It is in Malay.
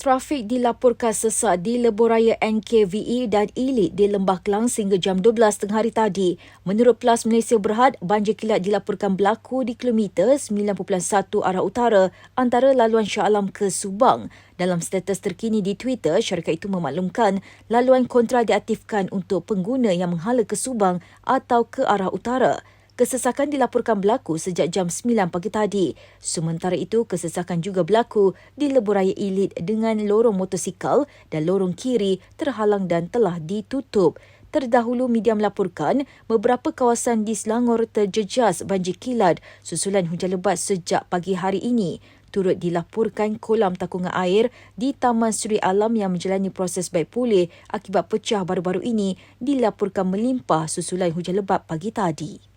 Trafik dilaporkan sesak di Leboraya NKVE dan Ilit di Lembah Kelang sehingga jam 12 tengah hari tadi. Menurut Plus Malaysia Berhad, banjir kilat dilaporkan berlaku di kilometer 9.1 arah utara antara laluan Shah Alam ke Subang. Dalam status terkini di Twitter, syarikat itu memaklumkan laluan kontra diaktifkan untuk pengguna yang menghala ke Subang atau ke arah utara. Kesesakan dilaporkan berlaku sejak jam 9 pagi tadi. Sementara itu, kesesakan juga berlaku di Leburaya Elit dengan lorong motosikal dan lorong kiri terhalang dan telah ditutup. Terdahulu media melaporkan beberapa kawasan di Selangor terjejas banjir kilat susulan hujan lebat sejak pagi hari ini. Turut dilaporkan kolam takungan air di Taman Suri Alam yang menjalani proses baik pulih akibat pecah baru-baru ini dilaporkan melimpah susulan hujan lebat pagi tadi.